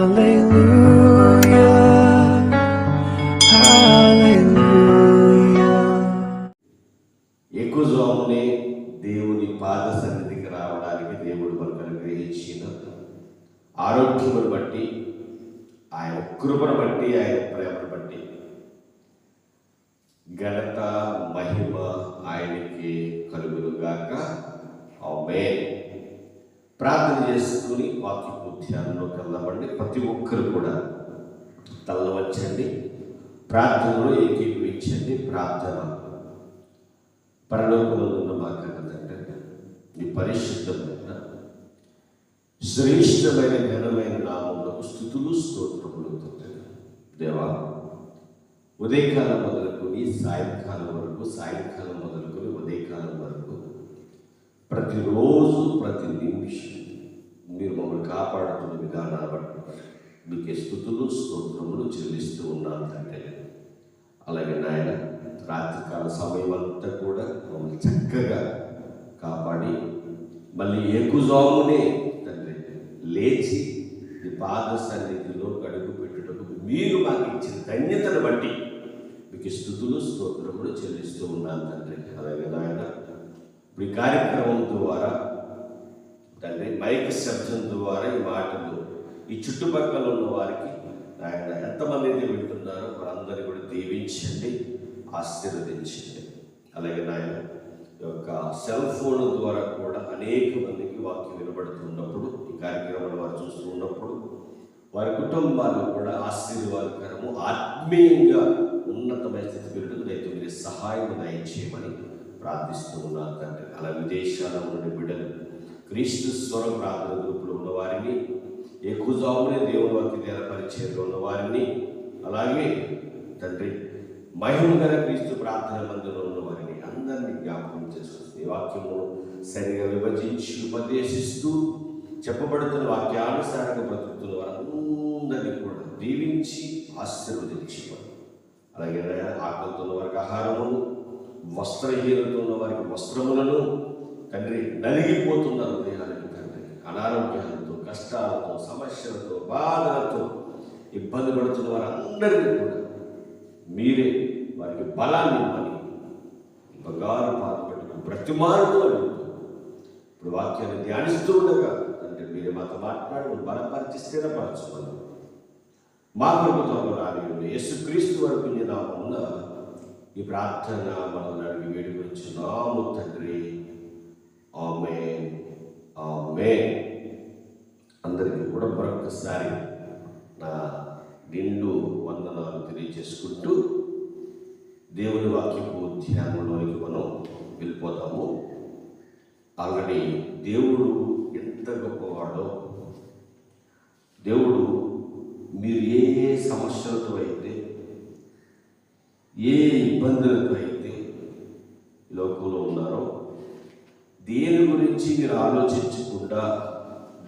Hallelujah. దేవుని పాద సన్నిధికి రావడానికి దేవుడు మనకు అనుగ్రహించిన ఆరోగ్యమును బట్టి ఆయన కృపను బట్టి ఆయన ప్రేమను బట్టి ఘనత మహిమ ఆయనకి కలుగునుగాక ఆమె ప్రార్థన చేసుకుని వాక్యపు ధ్యానంలోకి వెళ్దామండి ప్రతి ఒక్కరు కూడా తల్లవచ్చండి ప్రార్థనలో ఏకీభవించండి. ప్రార్థన పరలోకమందున్న మా కన్న నీ పరిశుద్ధమైన శ్రేష్టమైన ఘనమైన నామంలో స్థుతులు స్తోత్రములు తండ్రి దేవా ఉదయకాలం మొదలుకొని సాయంకాలం వరకు సాయంకాలం మొదలుకొని ఉదయకాలం వరకు ప్రతిరోజు ప్రతి నిమిషం మీరు మమ్మల్ని కాపాడుతున్న విధానాన్ని బట్టి మీకే స్థుతులు స్తోత్రములు చెల్లిస్తూ ఉన్నాను తండ్రి. అలాగే నాయన రాత్రికాల సమయం అంతా కూడా మమ్మల్ని చక్కగా కాపాడి మళ్ళీ ఎక్కుజామునే తండ్రి లేచి ఈ పాద సన్నిధిలో గడుగు పెట్టుటకు మీరు మాకు ఇచ్చిన ధన్యతను బట్టి మీకు స్థుతులు స్తోత్రములు చెల్లిస్తూ ఉన్నాను తండ్రి. అలాగే నాయన ఇప్పుడు ఈ కార్యక్రమం ద్వారా తండ్రి మైక్ శబ్దం ద్వారా ఈ మాటలు ఈ చుట్టుపక్కల ఉన్న వారికి ఆయన ఎంతమంది అయితే వింటున్నారో వారందరినీ కూడా దీవించండి ఆశీర్వదించండి. అలాగే నాయన ఈ యొక్క సెల్ ఫోన్ ద్వారా కూడా అనేక మందికి వాక్యం వినబడుతున్నప్పుడు ఈ కార్యక్రమాలు వారు చూస్తూ ఉన్నప్పుడు వారి కుటుంబాలు కూడా ఆశీర్వాదకరము ఆత్మీయంగా ఉన్నతమైన స్థితి పెరుగుతుంది అయితే మీరు సహాయం దయచేయమని ప్రార్థిస్తూ ఉన్నారు తండ్రి. అలా విదేశాల నుండి బిడ్డలు క్రీస్తు స్వర ప్రార్థన గ్రూపులో ఉన్నవారిని ఎక్కువ జాబునే దేవుని వాక్య ధ్యాన ఉన్నవారిని అలాగే తండ్రి మహిమగల క్రీస్తు ప్రార్థన మందిరంలో ఉన్న వారిని అందరినీ జ్ఞాపకం చేసుకుంటుంది వాక్యము సరిగా విభజించి ఉపదేశిస్తూ చెప్పబడుతున్న వాక్యానుసారంగా బ్రతుకుతున్న వారందరినీ కూడా దీవించి ఆశీర్వదించేవారు అలాగే ఆకలితో ఉన్న వారికి ఆహారము వస్త్రహీనతో ఉన్న వారికి వస్త్రములను తండ్రి నలిగిపోతున్న హృదయాలకు తండ్రి అనారోగ్యాలతో కష్టాలతో సమస్యలతో బాధలతో ఇబ్బంది పడుతున్న వారందరికీ కూడా మీరే వారికి బలాన్ని ఇవ్వని బంగారు పాల్పట్టుకుని బ్రతిమారుతూ అడుగుతూ ఇప్పుడు వాక్యాన్ని ధ్యానిస్తూ ఉండగా అంటే మీరే మాతో మాట్లాడు బలపరిచి స్థిరపరచుకోవాలి మా ప్రభుత్వంలో రాని యేసుక్రీస్తు వరకు నామమున ఈ ప్రార్థన మనం అడిగి వేడుకొచ్చున్నాము తండ్రి. ఆమె ఆమె అందరికీ కూడా మరొకసారి నా నిండు వందనాలు తెలియజేసుకుంటూ దేవుని వాక్యపు ధ్యానంలోనికి మనం వెళ్ళిపోతాము. ఆల్రెడీ దేవుడు ఎంత గొప్పవాడో దేవుడు మీరు ఏ ఏ సమస్యలతో అయితే ఏ ఇబ్బందులతో అయితే లోకంలో ఉన్నారో దేని గురించి మీరు ఆలోచించకుండా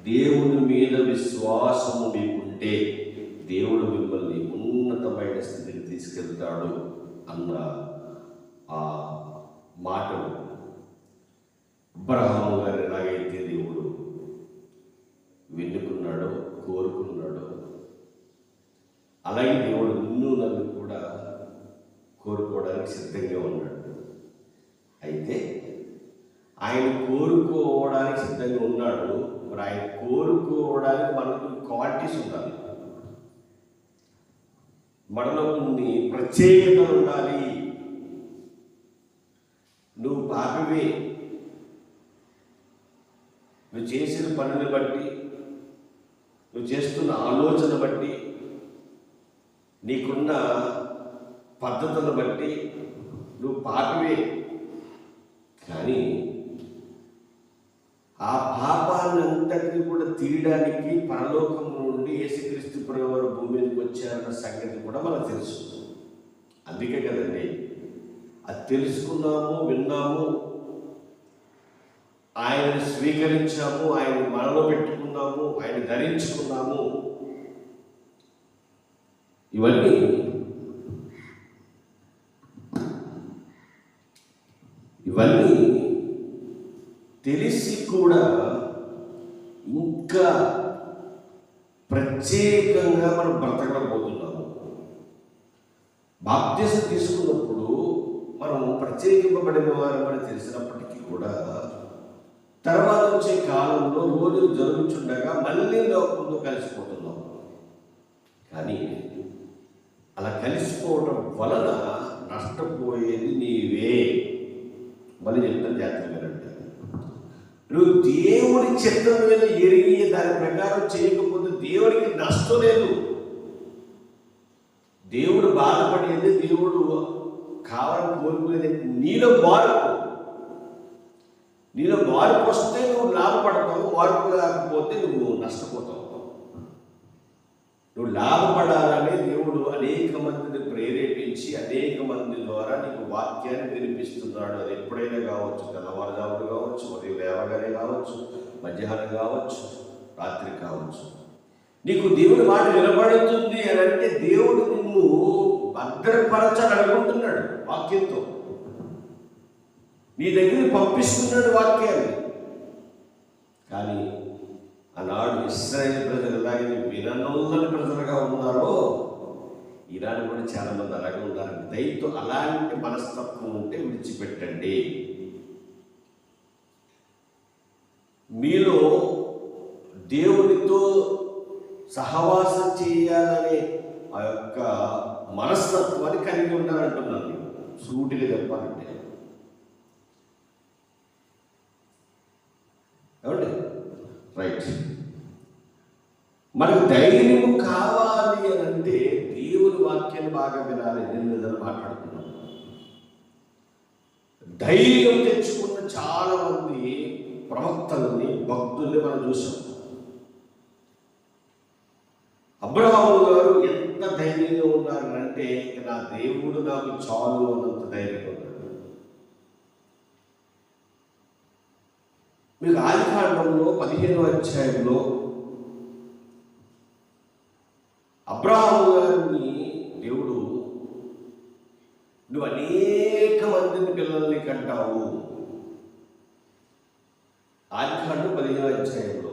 దేవుని మీద విశ్వాసము మీకుంటే దేవుడు మిమ్మల్ని ఉన్నతమైన స్థితికి తీసుకెళ్తాడు అన్న ఆ మాటలు. అబ్రహాము గారు ఎలాగైతే దేవుడు వెన్నుకున్నాడో కోరుకున్నాడో అలాగే దేవుడు నిన్ను నన్ను కూడా కోరుకోవడానికి సిద్ధంగా ఉన్నాడు అయితే ఆయన ఖచ్చితంగా ఉన్నాడు. మరి ఆయన కోరుకోవడానికి మనకు క్వాలిటీస్ ఉండాలి. మనలో కొన్ని ప్రత్యేకతలు ఉండాలి. నువ్వు పాపమే నువ్వు చేసిన పనులు బట్టి నువ్వు చేస్తున్న ఆలోచన బట్టి నీకున్న పద్ధతులను బట్టి నువ్వు పాపమే కానీ ఆ పాపాన్నంతటిని కూడా తీయడానికి పరలోకం నుండి యేసుక్రీస్తు ప్రభువారు భూమి మీదకి వచ్చారన్న సంగతి కూడా మనకు తెలుసు. అందుకే కదండి అది తెలుసుకున్నాము విన్నాము ఆయన స్వీకరించాము ఆయన మనలో పెట్టుకున్నాము ఆయన ధరించుకున్నాము. ఇవన్నీ ఇవన్నీ తెలిసి కూడా ఇంకా ప్రత్యేకంగా మనం బ్రతకలేకపోతున్నాము. బాధ్యత తీసుకున్నప్పుడు మనం ప్రత్యేకింపబడిన వారమని తెలిసినప్పటికీ కూడా తర్వాత వచ్చే కాలంలో రోజులు జరుగుతుండగా మళ్ళీ లోకంతో కలిసిపోతున్నాం. కానీ అలా కలిసిపోవడం వలన నష్టపోయేది నీవే. మళ్ళీ చెప్తాను జాగ్రత్తగా నువ్వు దేవుడి చిత్తం మీద ఎరిగి దాని ప్రకారం చేయకపోతే దేవుడికి నష్టం లేదు. దేవుడు బాధపడేది దేవుడు కావాలని కోరుకునేది నీలో మార్పు. నీలో మార్పు వస్తే నువ్వు లాభపడతావు మార్పు లేకపోతే నువ్వు నష్టపోతావు. నువ్వు లాభపడాలని దేవుడు అనేక మందిని ప్రేరేపించి అనేక మంది ద్వారా నీకు వాక్యాన్ని వినిపిస్తున్నాడు. అది ఎప్పుడైనా కావచ్చు తెల్లవారుజాములు కావచ్చు ఉదయం లేవగానే కావచ్చు మధ్యాహ్నం కావచ్చు రాత్రి కావచ్చు. నీకు దేవుడి మాట వినబడుతుంది అని అంటే దేవుడు నిన్ను భద్రపరచాలనుకుంటున్నాడు వాక్యంతో. నీ దగ్గర పంపిస్తున్నాడు వాక్యాన్ని. కానీ ఆనాడు ఇస్రాయేల్ ప్రజలు ఎలాగైతే విననొల్లని ప్రజలుగా ఉన్నారో ఈనాడు కూడా చాలా మంది అలాగే ఉన్నారు దయతో అలాంటి మనస్తత్వం ఉంటే విడిచిపెట్టండి. మీలో దేవునితో సహవాసం చేయాలనే ఆ యొక్క మనస్తత్వాన్ని కలిగి ఉండాలంటున్నాను సూటిగా చెప్పాలంటే. రైట్ మనకు ధైర్యం కావాలి అని అంటే దేవుని వాక్యాన్ని బాగా వినాలి. నేను ఏదైనా మాట్లాడుతున్నాను. ధైర్యం తెచ్చుకున్న చాలా మంది ప్రవక్తల్ని భక్తుల్ని మనం చూసాం. అబ్రహాము గారు ఎంత ధైర్యంగా ఉన్నారంటే నా దేవుడు నాకు చాలు అన్నంత ధైర్యంగా ఉన్నాడు. మీకు గ్రంథంలో పదిహేను అధ్యాయంలో అబ్రాహం గారిని దేవుడు నువ్వు అనేక మందిని పిల్లల్ని కంటావు. ఆదికాండం పదిహేను అధ్యాయంలో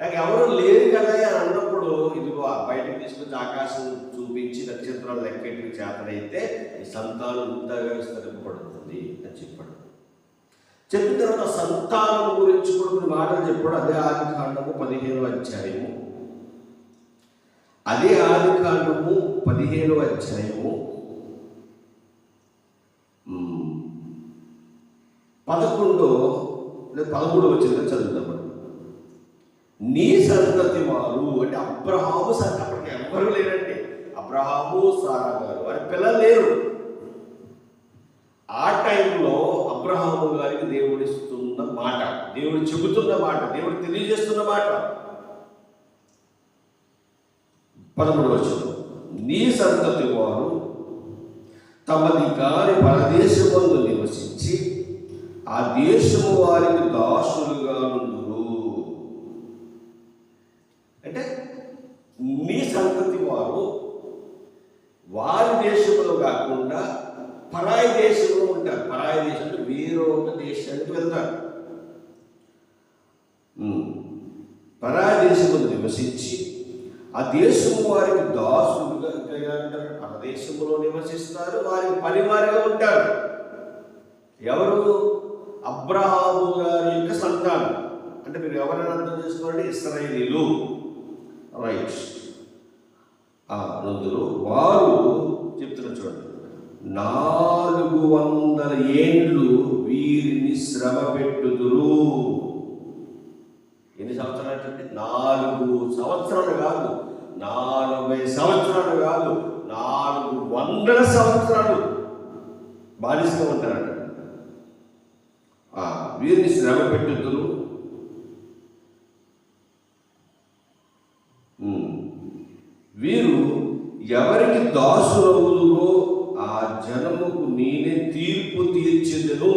నాకు ఎవరు లేరు కదా అని అన్నప్పుడు ఇదిగో ఆ బయటకు తీసుకొచ్చి ఆకాశం చూపించి నక్షత్రాలు లెక్కెట్టి చేతనైతే ఈ సంతానం ఇంతగా విస్తరింపబడుతుంది అని చెప్పాడు. చెప్పిన తర్వాత సంతానం గురించి కూడా కొన్ని మాటలు చెప్పాడు. అదే ఆది కాండము పదిహేను అధ్యాయము. అదే ఆది కాండము పదిహేను అధ్యాయము. పదకొండో లేదా పదమూడో వచ్చిందో చదువుతాం నీ సంతతి వారు అంటే అబ్రహాము సంత అప్పటికి ఎవ్వరు లేరండి. అబ్రహాము సారా గారు. వారి పిల్లలు లేరు. ఆ టైంలో అబ్రహాము గారికి దేవుడిస్తున్న మాట. దేవుడు చెబుతున్న మాట దేవుడు తెలియజేస్తున్న మాట. పదమూడు వచ్చిన నీ సంతతి వారు తమది కాని పరదేశమందు నివసించి ఆ దేశము వారికి దాసులుగా నుండురు అంటే నీ సంతతి వారు వారి దేశంలో కాకుండా పరాయి దేశంలో ఉంటారు. పరాయి దేశం అంటే వేరొక దేశానికి వెళ్తారు. పరాయ పరాయి దేశంలో నివసించి ఆ దేశము వారికి దాసులుగా అంటారు ఆ దేశంలో నివసిస్తారు. వారికి పనివారిగా ఉంటారు. ఎవరు? అబ్రహాము గారి యొక్క సంతానం. అంటే మీరు ఎవరైనా అర్థం చేసుకోండి ఇస్రాయేలీలు. రైట్. నందులు వారు చెప్తున్న చూడండి. నాలుగు వందల ఏండ్లు వీరిని శ్రమ పెట్టుదురు ఎన్ని సంవత్సరాలు అంటే నాలుగు సంవత్సరాలు కాదు. నాలుగై సంవత్సరాలు కాదు. నాలుగు వందల సంవత్సరాలు బానిసగా ఉంటారంట. వీరిని శ్రమ పెట్టుదురు వీరు ఎవరికి దాసులవుదురో జనముకు నేనే తీర్పు తీర్చెదను.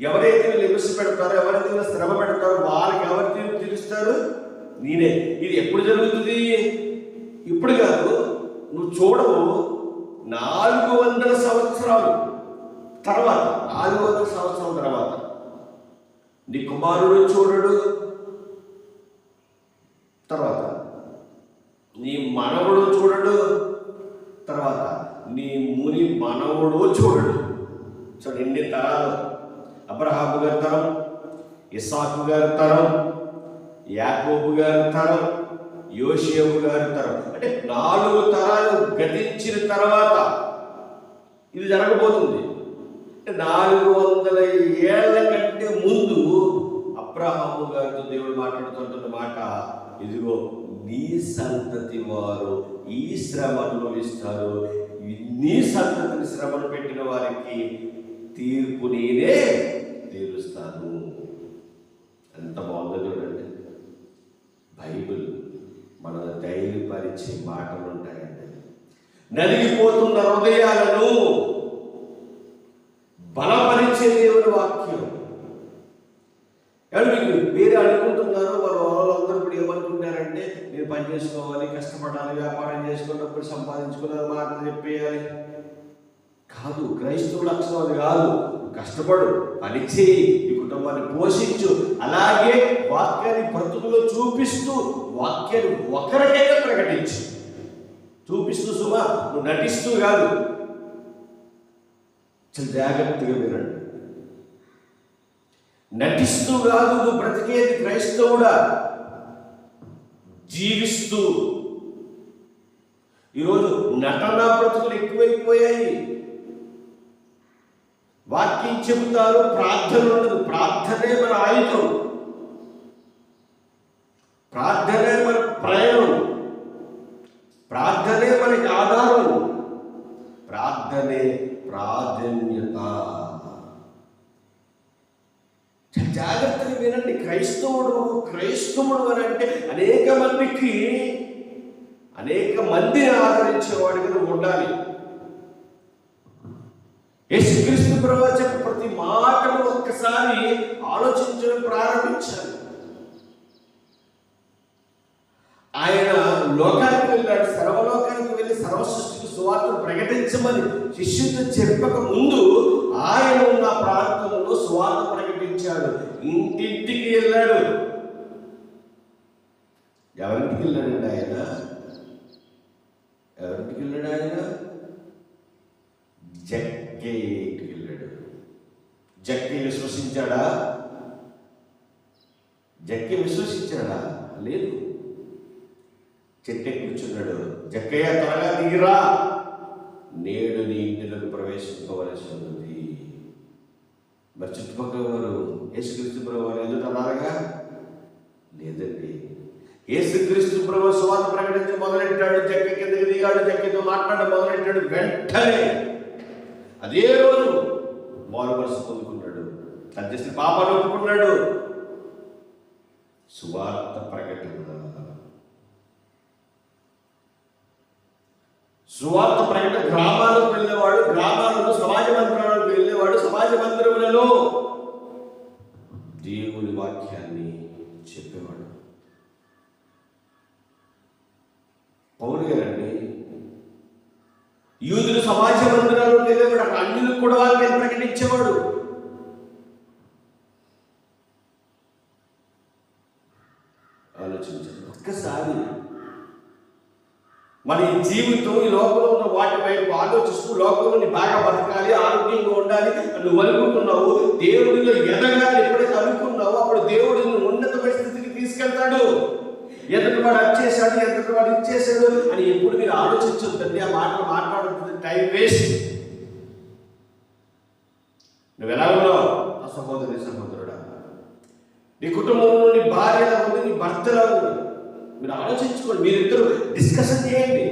ఎవరైతే వీళ్ళు హింస పెడతారో ఎవరైతే వీళ్ళు శ్రమ పెడతారో వాళ్ళకి ఎవరు తీర్పు తీరుస్తారు? నేనే. ఇది ఎప్పుడు జరుగుతుంది? ఇప్పుడు కాదు నువ్వు చూడవు నాలుగు వందల సంవత్సరాలు తర్వాత నాలుగు వందల సంవత్సరాల తర్వాత నీ కుమారుడు చూడడు. తర్వాత నీ మనవుడు చూడడు. తర్వాత నీ ముని మనవుడు చూడడు. చూడండి ఎన్ని తరాలు. అబ్రహాబు గారి తరం ఇసాకు గారి తరం యాకోబు గారి తరం యోషేపు గారి తరం. అంటే నాలుగు తరాలు గతించిన తర్వాత ఇది జరగబోతుంది. నాలుగు వందల ఏళ్ళ కంటే ముందు అబ్రహాము గారితో దేవుడు మాట్లాడుతుంటున్న మాట ఇదిగో నీ సంతతి వారు ఈ శ్రమ అనుభవిస్తారు నీ సంతతిని శ్రమను పెట్టిన వారికి తీర్పు నేనే తీరుస్తాను. ఎంత బాగుందో చూడండి. బైబిల్ మన ధైర్యపరిచే మాటలు ఉంటాయండి నలిగిపోతున్న హృదయాలను బలపరిచే దేవుని వాక్యం. ఎవరు మీకు వేరే అనుకుంటున్నారు వారు వాళ్ళందరూ ఇప్పుడు ఏమనుకుంటారంటే నేను పని చేసుకోవాలి కష్టపడాలి వ్యాపారం చేసుకున్నప్పుడు సంపాదించుకున్న మాటలు చెప్పేయాలి. కాదు క్రైస్తవుడు లక్షణం అది కాదు కష్టపడు పని చేయి నీ కుటుంబాన్ని పోషించు. అలాగే వాక్యాన్ని బ్రతుకులో చూపిస్తూ వాక్యాన్ని ఒకరికైనా ప్రకటించు. చూపిస్తూ సుమా నువ్వు నటిస్తూ కాదు. చాలా జాగ్రత్తగా వినండి. నటిస్తూ కాదు నువ్వు బ్రతికేది క్రైస్తవుడా? జీవిస్తూ. ఈరోజు నటన బ్రతుకులు ఎక్కువైపోయాయి. వాక్యం చెబుతారు ప్రార్థన ఉండదు. ప్రార్థనే మన ఆయుధం. ప్రార్థనే మన ప్రయాణం. ప్రార్థనే మనకి ఆధారం. ప్రార్థనే ప్రాధాన్యత చాలా జాగ్రత్తగా వినండి. క్రైస్తవుడు క్రైస్తవుడు అని అంటే అనేక మందికి అనేక మందిని ఆదరించేవాడిగా నువ్వు ఉండాలి. యేసుక్రీస్తు ప్రభు చెప్పే ప్రతి మాటను ఒక్కసారి ఆలోచించడం ప్రారంభించాలి ఆయన లోకానికి వెళ్ళాడు సర్వలోకానికి వెళ్ళి సర్వసృష్టికి సువార్తను ప్రకటించమని శిష్యుతో చెప్పక ముందు ఆయన ఉన్న ప్రాంతంలో సువార్త ప్రకటించాడు. ఇంటింటికి వెళ్ళాడు. ఎవరింటికి వెళ్ళాడండి ఆయన? ఎవరింటికి వెళ్ళాడు ఆయన? జక్కే ఇంటికి వెళ్ళాడు. జక్కే విశ్వసించాడా? జక్కి విశ్వసించాడా? లేదు. చెట్టు కూర్చున్నాడు. జక్కయ్య త్వరగా దిగిరా. నేడు నీ ఇంటిలోకి ప్రవేశించవలసి ఉంది మరి చుట్టుపక్కల వారు యేసుక్రీస్తు ప్రభు ఎదుట అన్నారుగా? లేదండి. యేసుక్రీస్తు ప్రభు స్వాత ప్రకటించి మొదలెట్టాడు చెక్క కిందకి దిగాడు చెక్కతో మాట్లాడడం మొదలెట్టాడు వెంటనే. అదే రోజు మారు మనసు పొందుకున్నాడు. తను చేసిన పాపాలు ఒప్పుకున్నాడు. సువార్త ప్రకటన. సువార్త ప్రకటన గ్రామాలకు వెళ్ళేవాడు గ్రామాలలో రాజమందిరములలో దేవుని వాక్యాన్ని చెప్పేవాడు. పౌరు గారండి యూదులు సమాజ మందిరాలు వెళ్ళేవాడు అక్కడ అన్యులకు కూడా వాక్యాన్ని ప్రకటించేవాడు ఆలోచించండి ఒక్కసారి మన ఈ జీవితం ఈ లోకంలో ఉన్న వాటి వైపు ఆలోచిస్తూ లోకంలో నీ బాగా బతకాలి ఆరోగ్యంగా ఉండాలి నువ్వు అనుకుంటున్నావు. దేవుడిలో ఎదగాలి ఎప్పుడైతే అనుకున్నావో అప్పుడు దేవుడు నిన్ను ఉన్నతమైన స్థితికి తీసుకెళ్తాడు. ఎదుటి వాడు వచ్చేసాడు ఎదుటి వాడు ఇచ్చేసాడు అని ఎప్పుడు మీరు ఆలోచించొద్దండి. ఆ మాటలు మాట్లాడుతుంది టైం వేస్ట్. నువ్వు ఎలా ఉన్నావు? ఆ సహోదరి సహోదరుడా నీ కుటుంబంలో నీ భార్య ఉంది నీ భర్త ఎలా ఉంది. మీరు ఆలోచించుకోండి మీరిద్దరు డిస్కషన్ చేయండి.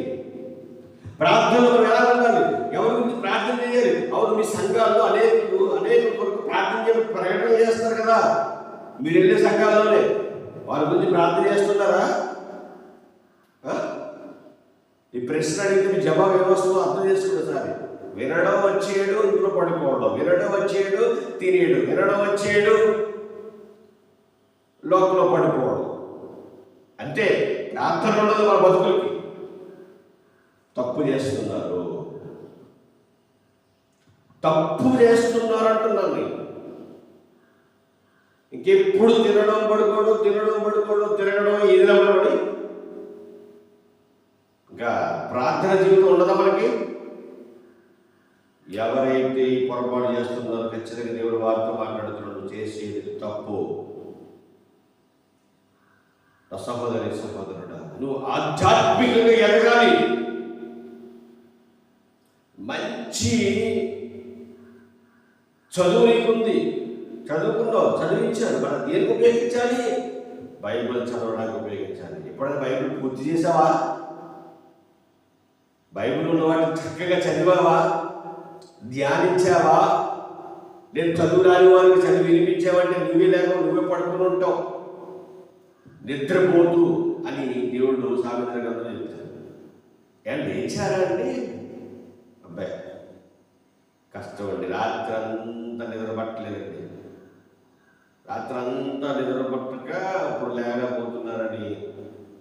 ప్రార్థనలో మనం ఎలా ఉండాలి? ఎవరి గురించి ప్రార్థన చేయాలి? అవును మీ సంఘాల్లో అనేక అనేక కొరకు ప్రార్థన చేయడం ప్రకటన చేస్తారు కదా. మీరు వెళ్ళే సంఘాల్లోనే. వారి గురించి ప్రార్థన చేస్తున్నారా? ఈ ప్రశ్న అడిగితే మీ జవాబు ఏమొస్తుందో అర్థం చేసుకుంటారు సార్ వినడం వచ్చేయడు ఇంట్లో పడుకోవడం వినడం వచ్చేయడు తినేయడు. వినడం వచ్చేయడు లోపల పడిపోవడం. అంతే. ఆర్థం ఉండదు మన బతుకులకి. తప్పు చేస్తున్నారు. తప్పు చేస్తున్నారు అంటున్నాను నేను. ఇంకెప్పుడు తినడం పడుకోడు తినడం పడుకోడు తినడం ఏదైనా ఇంకా ప్రార్థన జీవితం ఉండదా మనకి? ఎవరైతే ఈ పొరపాటు చేస్తున్నారో ఖచ్చితంగా దేవుడు వారితో మాట్లాడుతున్నాడు చేసేది తప్పు. నా సహోదరి సహోదరుడా నువ్వు ఆధ్యాత్మికంగా ఎదగాలి. మంచి చదువు నీకుంది. చదువుకున్నావు చదివించారు. మనం దేనికి ఉపయోగించాలి? బైబిల్ చదవడానికి ఉపయోగించాలి. ఎప్పుడైనా బైబిల్ పూర్తి చేసావా? బైబిల్ ఉన్న వాటిని చక్కగా చదివావా? ధ్యానించావా? నేను చదువు రాని వారికి చదివి వినిపించావంటే నువ్వే లేక నువ్వే పడుకుని ఉంటావు. నిద్రపోతూ అని దేవుడు సామెతల గ్రంథంలో చెప్తారు. ఏం లేచారా అండి అబ్బాయి కష్టం అండి రాత్రి అంతా నిద్ర పట్టలేదండి రాత్రి అంతా నిద్ర పట్టక ఇప్పుడు లేకపోతున్నారని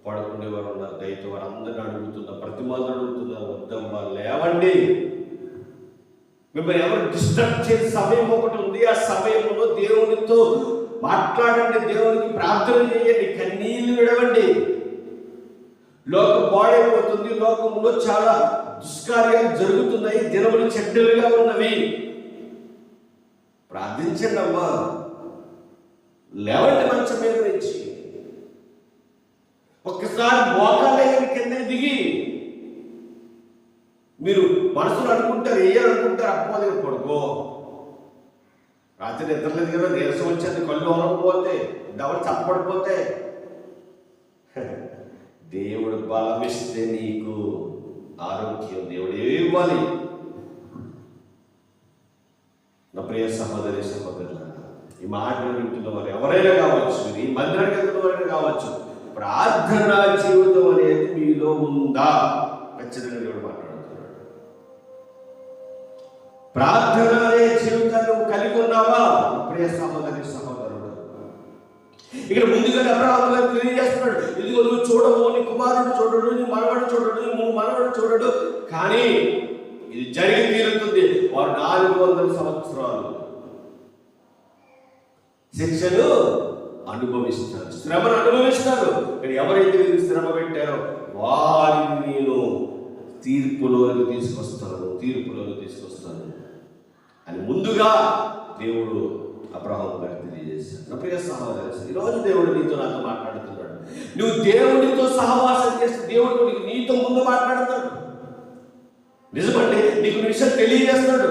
పడుకునేవారు ఉన్నారు. దయతో వారు అడుగుతున్నారు ప్రతి మాత్రం అడుగుతున్నారు వద్దమ్మా లేవండి. మిమ్మల్ని ఎవరు డిస్టర్బ్ చేసే సమయం ఒకటి ఉంది. ఆ సమయంలో దేవునితో మాట్లాడండి దేవునికి ప్రార్థన చేయండి కన్నీళ్ళు విడవండి. లోకం పాడైపోతుంది లోకంలో చాలా దుష్కార్యాలు జరుగుతున్నాయి దినములు చెడ్డలుగా ఉన్నవి. ప్రార్థించండి అమ్మా లేవండి మంచం మీద నుంచి. ఒక్కసారి మోకాళ్ళ కింద దిగి. మీరు మనసులు అనుకుంటారు వేయాలనుకుంటారు అప్పో దగ్గర పడుకో. రాత్రి నిద్రలేదు కదా నీరసం వచ్చేది కళ్ళు వనకపోతే దవడ చప్పడిపోతే దేవుడు బలమిస్తే నీకు ఆరోగ్యం దేవుడు ఏమి ఇవ్వాలి. నా ప్రియ సహోదరి సహోదరుల ఈ మాటలు వింటున్న వారు ఎవరైనా కావచ్చు ఈ మందిరానికి వెళ్తున్న వారైనా కావచ్చు ప్రార్థన జీవితం అనేది మీలో ఉందా? ఖచ్చితంగా దేవుడు మాట్లాడుతున్నాడు. ప్రార్థన అనే జీవితాన్ని నువ్వు కలిగి ఉన్నావా నా ప్రియ సహోదరి సహోదరుడు ఇక్కడ ముందుగా అబ్రహాం గారు తెలియజేస్తున్నాడు ఇదిగో నువ్వు చూడవు నీ కుమారుడు చూడడు నీ మనవాడు చూడడు నీ మనవాడు చూడడు. కానీ ఇది జరిగి తీరుతుంది. వారు నాలుగు వందల సంవత్సరాలు శిక్షలు అనుభవిస్తారు. శ్రమను అనుభవిస్తారు. కానీ ఎవరైతే వీరికి శ్రమ పెట్టారో వారిని నేను తీర్పులోకి తీసుకొస్తాను తీర్పులోకి తీసుకొస్తాను అని ముందుగా దేవుడు అబ్రహం గారికి తెలియజేశాడు ప్రియ సహోదరు ఈరోజు దేవుడు నీతో నాతో మాట్లాడుతున్నాడు. నువ్వు దేవుడితో సహవాసం చేస్తే దేవుడు నీకు నీతో ముందు మాట్లాడతాడు. నిజమండి నీకు విషయం తెలియజేస్తాడు.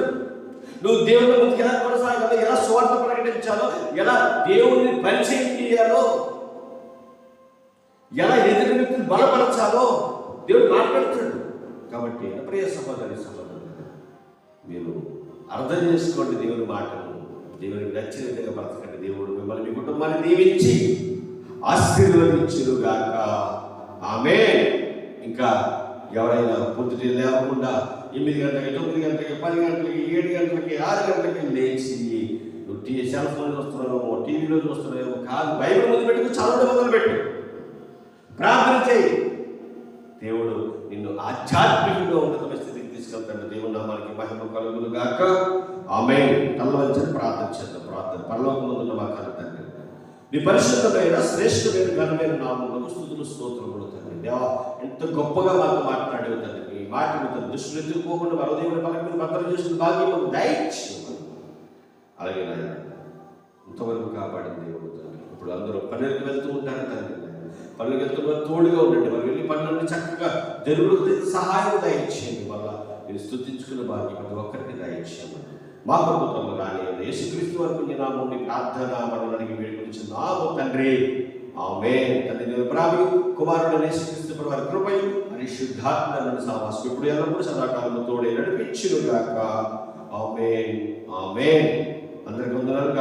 నువ్వు దేవుని ముందుకు ఎలా కొనసాగాలో ఎలా స్వార్థ ప్రకటించాలో ఎలా దేవుడిని పరిచయం చేయాలో ఎలా ఎదురు వ్యక్తిని బలపరచాలో దేవుడు మాట్లాడుతాడు కాబట్టి ప్రియ సహోదరి సహోదరు మీరు అర్థం చేసుకోండి దేవుని మాటలు దేవునికి నచ్చిన విధంగా బ్రతకండి. దేవుడు మిమ్మల్ని మీ కుటుంబాన్ని దీవించి ఆశీర్వదించుగాక ఆమె ఇంకా ఎవరైనా పొద్దుటే లేవకుండా ఎనిమిది గంటలకి తొమ్మిది గంటలకి పది గంటలకి ఏడు గంటలకి ఆరు గంటలకి లేచి నువ్వు టీ సెల్ ఫోన్ చూస్తున్నావు టీవీలో చూస్తున్నావు కాదు బైబిల్ మొదలు పెట్టుకు చదవడం మొదలు పెట్టు. ప్రార్థన చేయి. దేవుడు నిన్ను ఆధ్యాత్మికంగా ఉన్నతమైన స్థితికి తీసుకెళ్తాడు. దేవుడు నామానికి మహిమ కలుగును గాక ఆమె తల్లవంచని ప్రార్థన చేద్దాం ప్రార్థన. పరలోకముందున్న మా కన్న తండ్రి. నీ పరిశుద్ధమైన శ్రేష్ఠమైన ఘనమైన నామములకు స్థుతులు స్తోత్రములు తండ్రి. దేవా ఎంత గొప్పగా మాకు మాట్లాడేవి తండ్రి. మీ మాట మీద దృష్టిని ఎదుర్కోకుండా మరోదేవుని పలక మీద భద్రం చేసిన భాగ్యం దయచేయమని. అలాగే నాయన ఇంతవరకు కాపాడింది దేవుడు తండ్రి. ఇప్పుడు అందరూ పనులకు వెళ్తూ ఉంటారు తండ్రి. పనులకు వెళ్తున్న తోడుగా ఉండండి. మరి వెళ్ళి పనులన్నీ చక్కగా జరుగుతుంది. సహాయం దయచేయండి. వల్ల మీరు స్థుతించుకున్న భాగ్యం ప్రతి ఒక్కరికి దయచేయమని. మా ప్రభుత్వము రాని యేసుక్రీస్తు వరకు నీ ప్రార్థన మనం అడిగి తండ్రి ఆమె తండ్రి. నేను కుమారుడు యేసుక్రీస్తు వారి కృపయు పరిశుద్ధాత్మ నన్ను సావాసం ఇప్పుడు ఎల్లప్పుడూ సదాకాలంలో తోడే నడిపించును గాక ఆమె ఆమె అందరికి వందనాలు.